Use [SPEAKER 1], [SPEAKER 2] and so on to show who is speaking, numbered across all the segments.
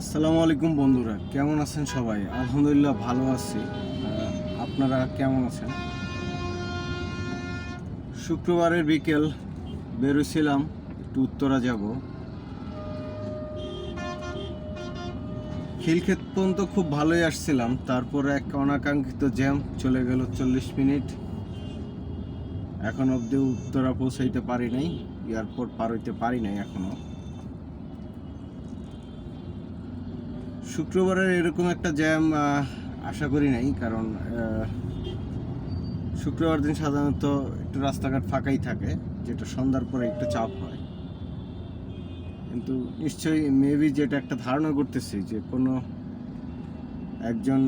[SPEAKER 1] আসসালামু আলাইকুম বন্ধুরা, কেমন আছেন সবাই? আলহামদুলিল্লাহ ভালো আছি। আপনারা কেমন আছেন? শুক্রবারের বিকেল, বেরোছিলাম, একটু উত্তরা যাব। খিলক্ষেত পর্যন্ত খুব ভালোই আসছিলাম, তারপরে এক অনাকাঙ্ক্ষিত জ্যাম চলে গেল চল্লিশ মিনিট। এখন অবধি উত্তরা পৌঁছাইতে পারি নাই, এয়ারপোর্ট পার হইতে পারি নাই এখনও। শুক্রবারের এরকম একটা জ্যাম আশা করি নাই, কারণ শুক্রবার দিন সাধারণত একটু রাস্তাঘাট ফাঁকাই থাকে, যেটা সন্ধ্যার পরে একটু চাপ হয়। কিন্তু নিশ্চয়ই মেবি যেটা একটা ধারণা করতেছি যে কোনো একজন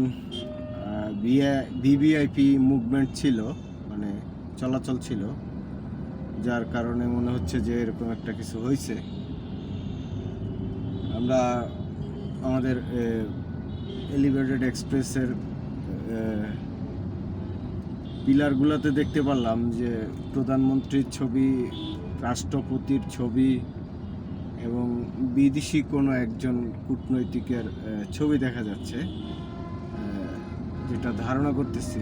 [SPEAKER 1] ভিভিআইপি মুভমেন্ট ছিল মানে চলাচল ছিল, যার কারণে মনে হচ্ছে যে এরকম একটা কিছু হয়েছে আমরা আমাদের এলিভেটেড এক্সপ্রেসের পিলারগুলোতে দেখতে পারলাম যে প্রধানমন্ত্রীর ছবি, রাষ্ট্রপতির ছবি এবং বিদেশি কোনো একজন কূটনৈতিকের ছবি দেখা যাচ্ছে যেটা ধারণা করতেছি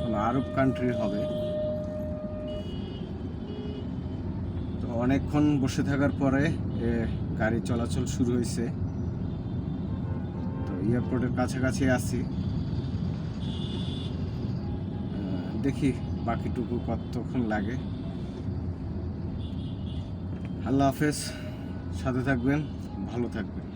[SPEAKER 1] কোনো আরব কান্ট্রি হবে। তো অনেকক্ষণ বসে থাকার পরে গাড়ি চলাচল শুরু হয়েছে। এয়ারপোর্টের কাছাকাছি আছি। দেখি বাকিটুকু কতক্ষণ লাগে। আল্লাহ হাফেজ সাথে থাকবেন ভালো থাকবেন।